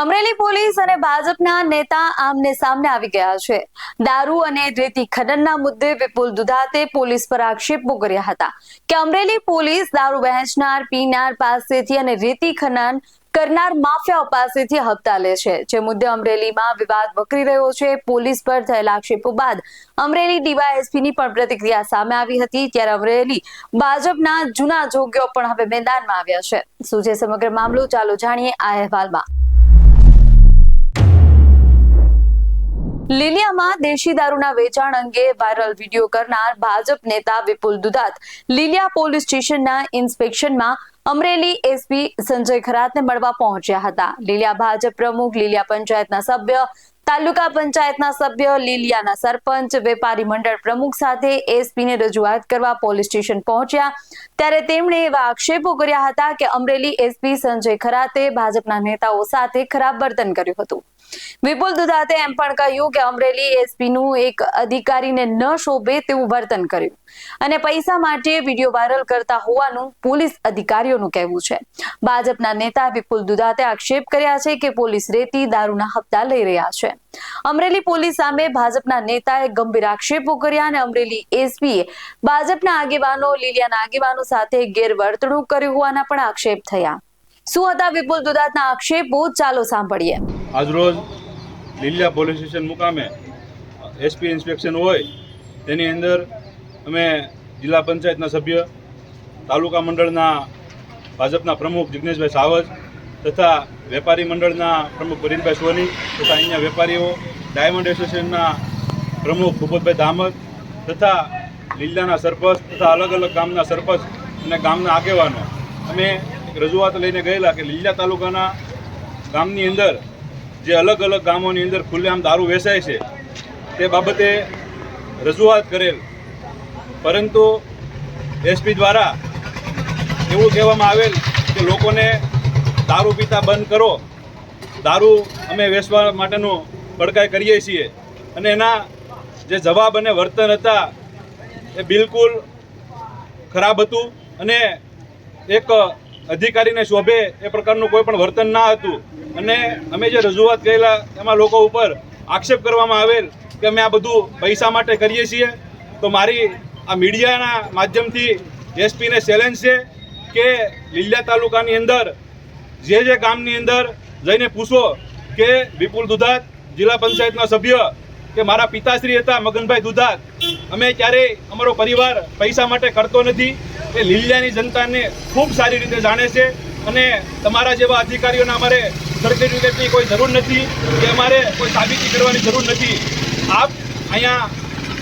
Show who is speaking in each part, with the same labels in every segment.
Speaker 1: Amreli police અને ભાજપના નેતા આમને સામને આવી ગયા છે. દારૂ અને રેતી ખનનના મુદ્દે વિપુલ દુધાતે પોલીસ પર આક્ષેપો કર્યા હતા કે અમરેલી પોલીસ દારૂ વહેંચનાર, પીનાર પાસેથી અને રેતી ખનન કરનાર માફિયાઓ પાસેથી હપ્તા લે છે. જે મુદ્દે અમરેલીમાં વિવાદ વકરી રહ્યો છે. પોલીસ પર થયેલા આક્ષેપો બાદ અમરેલી ડીવાયએસપીની પણ પ્રતિક્રિયા સામે આવી હતી. ત્યારે અમરેલી ભાજપના જૂના જોગ્યો પણ હવે મેદાનમાં આવ્યા છે. શું છે સમગ્ર મામલો? ચાલો જાણીએ આ અહેવાલમાં. લીલિયામાં દેશી દારૂના વેચાણ અંગે વાયરલ વીડિયો કરનાર ભાજપ નેતા વિપુલ દુધાત લીલિયા પોલીસ સ્ટેશનના ઇન્સ્પેક્શનમાં અમરેલી એસપી સંજય ખરાતને મળવા પહોંચ્યા હતા. લીલિયા ભાજપ પ્રમુખ, લીલિયા પંચાયતના સભ્ય, તાલુકા પંચાયતના સભ્ય, લીલિયાના સરપંચ, વેપારી મંડળ પ્રમુખ સાથે એસપીને રજૂઆત કરવા પોલીસ સ્ટેશન પહોંચ્યા. ત્યારે તેમણે એવા આક્ષેપો કર્યા હતા કે અમરેલી એસપી સંજય ખરાતે ભાજપના નેતાઓ સાથે ખરાબ વર્તન કર્યું હતું. વિપુલ દુધાતે એમ પણ કહ્યું કે અમરેલી એસપી નું એક અધિકારીને ન શોભે તેવું વર્તન કર્યું. અને પૈસા માટે વીડિયો વાયરલ કરતા હોવાનું પોલીસ અધિકારીઓનું કહેવું છે. ભાજપના નેતા વિપુલ દુધાતે આક્ષેપ કર્યા છે કે પોલીસ રેતી દારૂના હપ્તા લઈ રહ્યા છે. અમરેલી પોલીસ સામે ભાજપના નેતાએ ગંભીર આક્ષેપો કર્યા અને અમરેલી એસપીએ ભાજપના આગેવાનો લીલિયાના આગેવાનો સાથે ગેરવર્તણૂક કર્યું હોવાના પણ આક્ષેપ થયા. શું હતા વિપુલ દુધાતના આક્ષેપો? ચાલો સાંભળીએ.
Speaker 2: આજરોજ લીલિયા પોલીસ સ્ટેશન મુકામે એસપી ઇન્સ્પેક્શન હોય, તેની અંદર અમે જિલ્લા પંચાયતના સભ્ય, તાલુકા મંડળના ભાજપના પ્રમુખ જિગ્નેશભાઈ સાવજ તથા વેપારી મંડળના પ્રમુખ પરીનભાઈ સોની તથા અહીંયા વેપારીઓ, ડાયમંડ એસોસિએશનના પ્રમુખ ભૂપતભાઈ દામદ તથા લીલાના સરપંચ તથા અલગ અલગ ગામના સરપંચ અને ગામના આગેવાનો. અમે રજૂઆત લઈને ગયેલા કે લીલા તાલુકાના ગામની અંદર જે અલગ અલગ ગામોની અંદર ખુલ્લેઆમ દારૂ વેચાય છે, તે બાબતે રજૂઆત કરેલ. પરંતુ એસપી દ્વારા એવું કહેવામાં આવેલ કે લોકોને દારૂ પીતા બંધ કરો. દારૂ અમે વેચવા માટેનું પડકાઈ કરીએ છીએ. અને એના જે જવાબ અને વર્તન હતા, એ બિલકુલ ખરાબ હતું. અને એક અધિકારીને શોભે એ પ્રકારનું કોઈ પણ વર્તન ના હતું. અને અમે જે રજૂઆત કરેલા એમાં લોકો ઉપર આક્ષેપ કરવામાં આવેલ કે અમે આ બધું પૈસા માટે કરીએ છીએ, તો મારી આ મીડિયાના માધ્યમથી એસપીને ચેલેન્જ છે કે લીલિયા તાલુકાની અંદર, જે જે ગામની અંદર જઈને પૂછો કે વિપુલ દુધાત જિલ્લા પંચાયતના સભ્ય કે મારા પિતાશ્રી હતા, મગનભાઈ દુધાર. અમે ક્યારેય અમારો પરિવાર પૈસા માટે કરતો નથી. એ લીલિયાની જનતાને ખૂબ સારી રીતે જાણે છે અને તમારા જેવા અધિકારીઓને અમારે સર્ટિફિકેટની કોઈ જરૂર નથી કે અમારે કોઈ સાબિતી કરવાની જરૂર નથી. આપ અહીંયા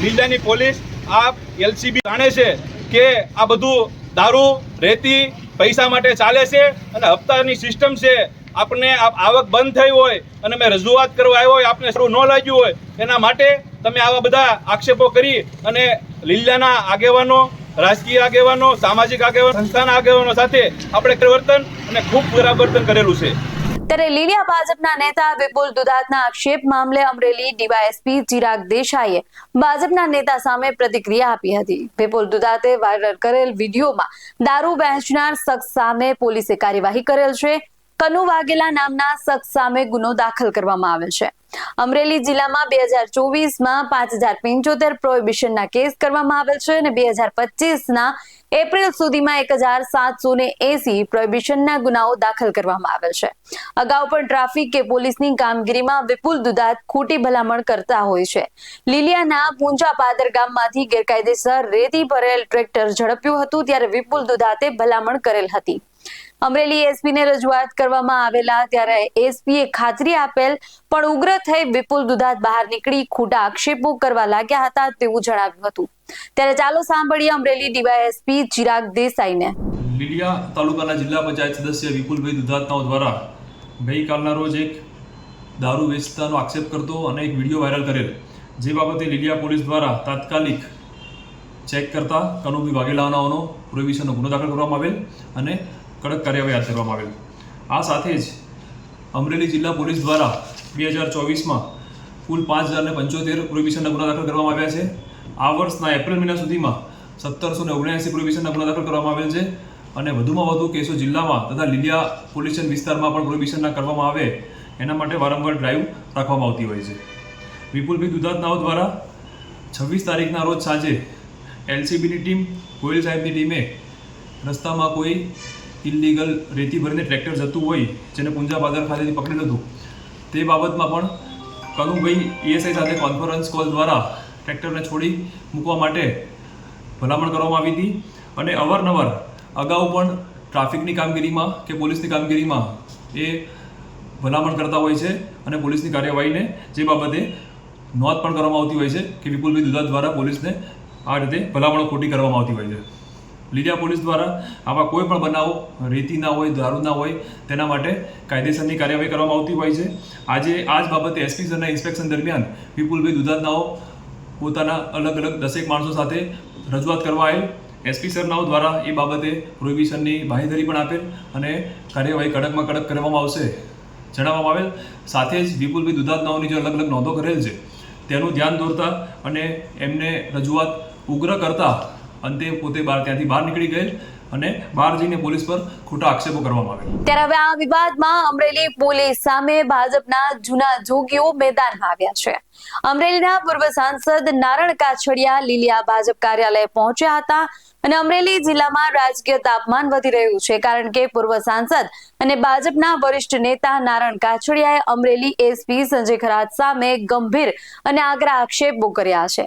Speaker 2: લીલિયાની પોલીસ, આપ એલસીબી જાણે છે કે આ બધું દારૂ, રેતી પૈસા માટે ચાલે છે અને હપ્તાની સિસ્ટમ છે આપણે આ આવક બંધ થઈ હોય અને મેં રજૂઆત કરવા આવ્યો હોય, આપને સારું ન લાગ્યું હોય, એના માટે તમે આવા બધા આક્ષેપો કરી અને લીલાના આગેવાનો, રાજકીય આગેવાનો, સામાજિક આગેવાનો, સંસ્થાના આગેવાનો સાથે આપણે પરિવર્તન અને ખૂબ ખરાબ કરેલું છે.
Speaker 1: ત્યારે લીલિયા ભાજપના નેતા વિપુલ દુધાતના આક્ષેપ મામલે અમરેલી ડીવાયએસપી ચિરાગ દેસાઈએ ભાજપના નેતા સામે પ્રતિક્રિયા આપી હતી. વિપુલ દુધાતે વાયરલ કરેલ વિડીયોમાં દારૂ વહેંચનાર શખ્સ સામે પોલીસે કાર્યવાહી કરેલ છે. કનુ વાઘેલા નામના શખ્સ સામે ગુનો દાખલ કરવામાં આવેલ છે. અમરેલી જિલ્લામાં બે હજાર ચોવીસમાં પાંચ હજાર પંચોતેર પ્રોહિબિશનના કેસ કરવામાં આવેલ છે અને બે હજાર પચીસના એપ્રિલ સુધીમાં એક હજાર સાતસો ને એસી પ્રોહિબિશનના ગુનાઓ દાખલ કરવામાં આવેલ છે. અગાઉ પણ ટ્રાફિક કે પોલીસની કામગીરીમાં વિપુલ દુધાત ખોટી ભલામણ કરતા હોય છે. લીલિયાના પૂંજા પાદર ગામમાંથી ગેરકાયદેસર રેતી ભરેલ ટ્રેક્ટર ઝડપ્યું હતું ત્યારે વિપુલ દુધાતે ભલામણ કરેલ હતી. અમરેલી એસપીને રજૂઆત કરવામાં આવેલા ત્યારે એસપીએ ખાતરી આપેલ પણ ઉગ્ર થઈ વિપુલ દુધાત બહાર નીકળી ખોટા આક્ષેપો કરવા લાગ્યા હતા તેવું જણાવ્યું હતું. ત્યારે ચાલો સાંભળીએ અમરેલી ડીવાયએસપી ચિરાગ દેસાઈને.
Speaker 3: લીલિયા તાલુકાના જિલ્લા પંચાયત સદસ્ય વિપુલભાઈ દુધાતનાઓ દ્વારા ગઈકાલના રોજ એક દારૂ વેચતાનો આક્ષેપ કરતો અને એક વીડિયો વાયરલ કરેલ. જે બાબતે લીલિયા પોલીસ દ્વારા તાત્કાલિક ચેક કરતા કનુભી વાઘેલાનાઓનો પ્રોહિબિશનનો ગુનો દાખલ કરવામાં આવેલ અને કડક કાર્યવાહી હાથ ધરવામાં આવેલ. આ સાથે જ અમરેલી જિલ્લા પોલીસ દ્વારા બે હજાર ચોવીસમાં કુલ પાંચ હજાર પંચોતેર પ્રોહિબિશનના ગુના દાખલ કરવામાં આવ્યા છે. આ વર્ષના એપ્રિલ મહિના સુધીમાં સત્તરસો ને ઓગણએંસી પ્રોહિબિશનના ગુના દાખલ કરવામાં આવેલ છે અને વધુમાં વધુ કેસો જિલ્લામાં તથા લીલિયા પોલ્યુશન વિસ્તારમાં પણ પ્રોહિબિશનના કરવામાં આવે એના માટે વારંવાર ડ્રાઈવ રાખવામાં આવતી હોય છે. વિપુલભાઈ દુધાતનાઓ દ્વારા છવ્વીસ તારીખના રોજ સાંજે એલસીબીની ટીમ, ગોયલ સાહેબની ટીમે રસ્તામાં કોઈ ઇલીગલ રેતી ભરીને ટ્રેક્ટર જતું હોય, જેને પુંજા બાદર ખાતેથી પકડેલું હતું તે બાબતમાં પણ કનુભાઈ ઈએસઆઈ સાથે કોન્ફરન્સ કોલ દ્વારા ટ્રેક્ટરને છોડી મૂકવા માટે ભલામણ કરવામાં આવી હતી અને અવારનવાર અગાઉ પણ ટ્રાફિકની કામગીરીમાં કે પોલીસની કામગીરીમાં એ ભલામણ કરતા હોય છે અને પોલીસની કાર્યવાહીને જે બાબતે નોંધ પણ કરવામાં આવતી હોય છે કે વિપુલભાઈ દુધા દ્વારા પોલીસને આ રીતે ભલામણો ખોટી કરવામાં આવતી હોય છે. લીડિયા પોલીસ દ્વારા આવા કોઈ પણ બનાવો, રેતી ના હોય, દારૂ ના હોય, તેના માટે કાયદેસરની કાર્યવાહી કરવામાં આવતી હોય છે. આજે આ જ બાબતે એસપી સરના ઇન્સ્પેક્શન દરમિયાન વિપુલભાઈ દુધાતનાઓ પોતાના અલગ અલગ દસેક માણસો સાથે રજૂઆત કરવા આવેલ. એસપી સરનાઓ દ્વારા એ બાબતે પ્રોહિબિશનની બાંહેધરી પણ આપેલ અને કાર્યવાહી કડકમાં કડક કરવામાં આવશે જણાવવામાં આવેલ. સાથે જ વિપુલભાઈ દુધાતનાઓની જે અલગ અલગ નોંધો કરેલ છે, તેનું ધ્યાન દોરતા અને એમને રજૂઆત ઉગ્ર કરતા અંતે પોતે બહાર ત્યાંથી બહાર નીકળી ગયેલ અને બહાર જઈને પોલીસ પર ખોટા આક્ષેપો કરવામાં આવ્યા.
Speaker 1: ત્યારે હવે આ વિવાદમાં અમરેલી પોલીસ સામે ભાજપના જૂના જોગીઓ મેદાનમાં આવ્યા છે. અમરેલીના પૂર્વ સાંસદ નારણ કાછડિયા લીલિયા ભાજપ કાર્યાલય પહોંચ્યા હતા. અને અમરેલી જિલ્લામાં રાજકીય તાપમાન વધી રહ્યું છે કારણ કે પૂર્વ સાંસદ અને ભાજપના વરિષ્ઠ નેતા નારણ કાછડિયાએ અમરેલી એસપી સંજય ખરાત સામે ગંભીર અને આગ્રા આક્ષેપો કર્યા છે.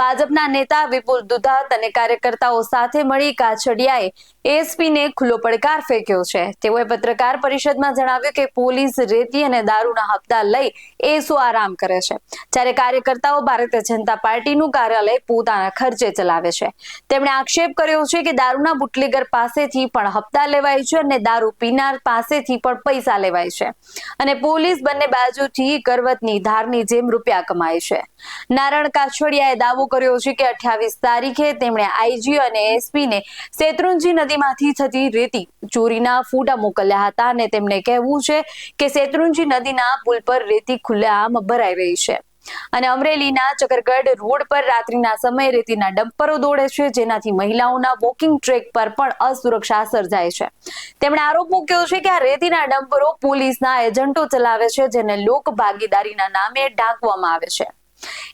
Speaker 1: ભાજપના નેતા વિપુલ દુધાત અને કાર્યકર્તાઓ સાથે મળી કાછડિયાએ એસપીને ખુલ્લો પડકાર ફેંક્યો છે. તેઓએ પત્રકાર પરિષદમાં જણાવ્યું કે પોલીસ રેતી અને દારૂના હપ્તા લઈ એસો આરામ કરે છે. જ્યારે કાર્યકર્તાઓ ભારતીય જનતા પાર્ટીનું કાર્યાલય પોતાના ખર્ચે ચલાવે છે. તેમણે આક્ષેપ કર્યો છે કે દારૂના બુટલેગર પાસેથી પણ હપ્તા લેવાય છે અને દારૂ પીનાર પાસેથી પણ પૈસા લેવાય છે. અને પોલીસ બંને બાજુથી કરવતની ધારની જેમ રૂપિયા કમાય છે. નારણ કાછડિયાએ દાવો કર્યો છે કે અઠ્યાવીસ તારીખે તેમણે આઈજી અને એસપીને શેત્રુંજી નદીમાંથી થતી રેતી ચોરીના ફોટા મોકલ્યા હતા અને તેમણે કહેવું છે કે શેત્રુંજી નદીના પુલ પર રેતી ખુલ્લેઆમ ભરાઈ રહી છે. અને અમરેલીના ચકરગઢ રોડ પર રાત્રિના સમયે રેતીના ડમ્પરો દોડે છે, જેનાથી મહિલાઓના વોકિંગ ટ્રેક પર પણ અસુરક્ષા સર્જાય છે. તેમણે આરોપ મૂક્યો છે કે આ રેતીના ડમ્પરો પોલીસના એજન્ટો ચલાવે છે, જેને લોક ભાગીદારીના નામે ઢાંકવામાં આવે છે.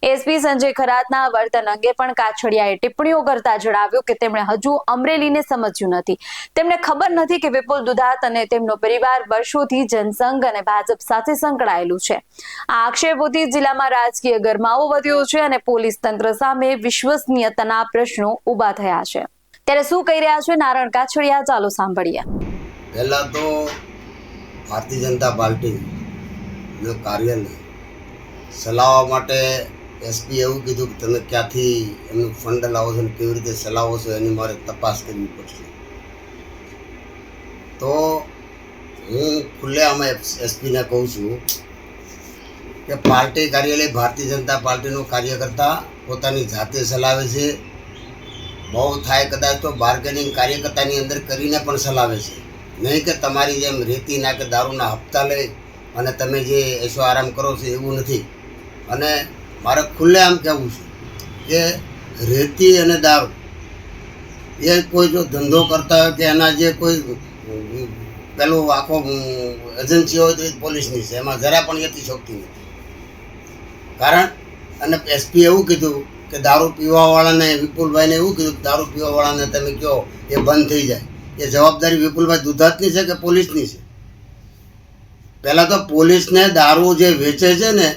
Speaker 1: એસપી સંજય ખરાતના વર્તન અંગે પણ કાછડિયાએ ટિપ્પણીઓ કરતા જણાવ્યું કે તેમણે હજુ અમરેલીને સમજ્યું નથી. તેમને ખબર નથી કે વિપુલ દુધાત અને તેમનો પરિવાર વર્ષોથી જનસંઘ અને ભાજપ સાથે સંકળાયેલું છે. આ આક્ષેપોથી જિલ્લામાં રાજકીય ગરમાવો વધ્યો છે અને પોલીસ તંત્ર સામે વિશ્વસનીયતાના પ્રશ્નો ઊભા થયા છે. ત્યારે શું કહી રહ્યા છે નારણ કાછડિયા? ચાલો સાંભળીએ.
Speaker 4: પહેલા તો ભારતીય જનતા પાર્ટી કાર્યાલય ચલાવવા માટે એસપી એવું કીધું કે તમે ક્યાંથી એમનું ફંડ લાવો છો ને કેવી રીતે ચલાવો છો એની મારે તપાસ કરવી પડશે. તો હું ખુલ્લેઆમાં એસપીને કહું છું કે પાર્ટી કાર્યાલય ભારતીય જનતા પાર્ટીનું કાર્યકર્તા પોતાની જાતે ચલાવે છે. બહુ થાય કદાચ તો બાર્ગેનિંગ કાર્યકર્તાની અંદર કરીને પણ ચલાવે છે. નહીં કે તમારી જેમ રેતીના કે દારૂના હપ્તા લઈ અને તમે જે એસો આરામ કરો છો એવું નથી. અને મારે ખુલ્લે આમ કહેવું છે કે રેતી અને દારૂ એ કોઈ જો ધંધો કરતા હોય કે એના જે કોઈ પેલું આખો એજન્સી હોય તો એ પોલીસની છે. એમાં જરા પણ યતી શક્તિ નથી. કારણ અને એસપી એવું કીધું કે દારૂ પીવાવાળાને, વિપુલભાઈને એવું કીધું દારૂ પીવાવાળાને તમે કહો એ બંધ થઈ જાય. એ જવાબદારી વિપુલભાઈ દુધાતની છે કે પોલીસની છે? પહેલાં તો પોલીસને દારૂ જે વેચે છે ને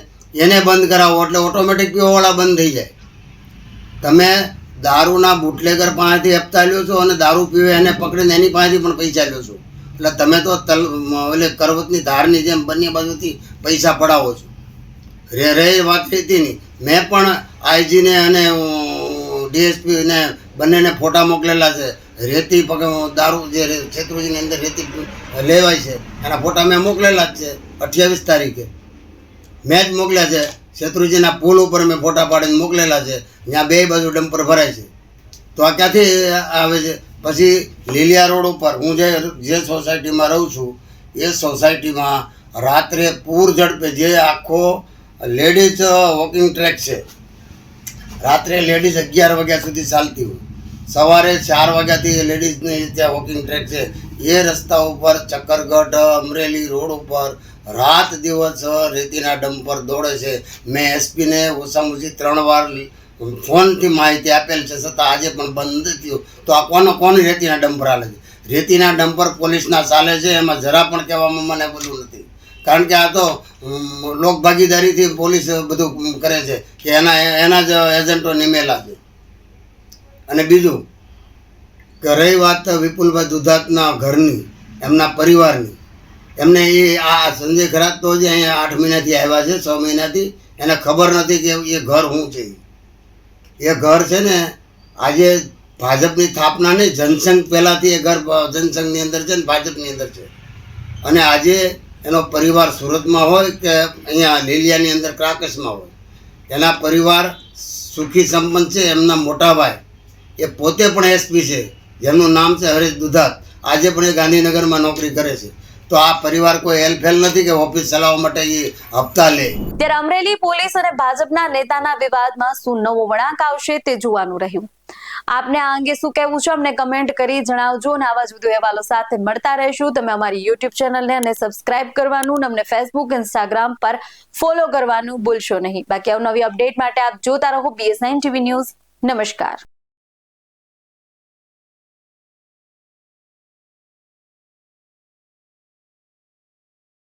Speaker 4: એને બંધ કરાવો એટલે ઓટોમેટિક પીવાવાળા બંધ થઈ જાય. તમે દારૂના બુટલેગર પાસેથી હપ્તા લ્યો છો અને દારૂ પીવે એને પકડીને એની પાસેથી પણ પૈસા લ્યો છો. એટલે તમે તો તલ એટલે કરવતની ધારની જેમ બંને બાજુથી પૈસા પડાવો છો. રે રે વાત વાત રીતિની મેં પણ આઈજીને અને ડીએસપીને બંનેને ફોટા મોકલેલા છે. રેતી પગ દારૂ જે છેત્રુજીની અંદર રેતી લેવાય છે. એના ફોટા મેં મોકલેલા જ છે અઠ્યાવીસ તારીખે. મેં જ મોકલ્યા છે. શત્રુજીના પુલ ઉપર મેં ફોટા પાડીને મોકલેલા છે. ત્યાં બે બાજુ ડમ્પર ભરાય છે. તો આ ક્યાંથી આવે છે? પછી લીલિયા રોડ ઉપર હું જે જે સોસાયટીમાં રહું છું, એ સોસાયટીમાં રાત્રે પૂર ઝડપે જે આખો લેડીઝ વોકિંગ ટ્રેક છે. રાત્રે લેડીઝ અગિયાર વાગ્યા સુધી ચાલતી હોય. સવારે ચાર વાગ્યાથી લેડીઝની ત્યાં વોકિંગ ટ્રેક છે. એ રસ્તા ઉપર ચક્કરગઢ, અમરેલી રોડ ઉપર રાત દિવસ રેતીના ડમ્પર દોડે છે. મેં એસપીને ઓછામાં ઓછી ત્રણ વાર ફોનથી માહિતી આપેલ છે, છતાં આજે પણ બંધ થયું. તો આ કોનો કોની રેતીના ડમ્પર હાલે છે? રેતીના ડમ્પર પોલીસના ચાલે છે, એમાં જરા પણ કહેવામાં મને બધું નથી. કારણ કે આ તો લોકભાગીદારીથી પોલીસ બધું કરે છે કે એના એના જ એજન્ટો નિમેલા છે. અને બીજું, કે રહી વાત વિપુલભાઈ દુધાતના ઘરની, એમના પરિવારની એમને એ આ સંજય ખરાત તો જે અહીંયા આઠ મહિનાથી આવ્યા છે, છ મહિનાથી, એને ખબર નથી કે એ ઘર શું છે. એ ઘર છે ને, આજે ભાજપની સ્થાપના નહીં, જનસંઘ પહેલાંથી એ ઘર જનસંઘની અંદર છે ને, ભાજપની અંદર છે. અને આજે એનો પરિવાર સુરતમાં હોય કે અહીંયા લીલિયાની અંદર ક્રાકસમાં હોય, એના પરિવાર સુખી સંપન્ન છે, એમના મોટા ભાઈ. એ પોતે પણ એસપી છે, જેમનું નામ છે હરેશ દુધાત. આજે પણ એ ગાંધીનગરમાં નોકરી કરે છે. તો આ પરિવાર કોઈ હેલફેલ નથી કે ઓફિસ ચલાવવા માટે એ હપ્તા લે.
Speaker 1: ત્યારે અમરેલી પોલીસ અને ભાજપના નેતાના વિવાદમાં શું નવો વળાંક આવશે તે જોવાનું રહ્યું. આપને આ અંગે શું કહેવું છે અમને કમેન્ટ કરી જણાવજો અને આવા જ વધુ અહેવાલો સાથે મળતા રહેશું. તમે અમારી યુટ્યુબ ચેનલને અને સબસ્ક્રાઇબ કરવાનું અમને ફેસબુક, ઇન્સ્ટાગ્રામ પર ફોલો કરવાનું ભૂલશો નહીં. બાકી અવનવી અપડેટ માટે આપ જોતા રહો બીએસ નાઇન ટીવી ન્યૂઝ નમસ્કાર.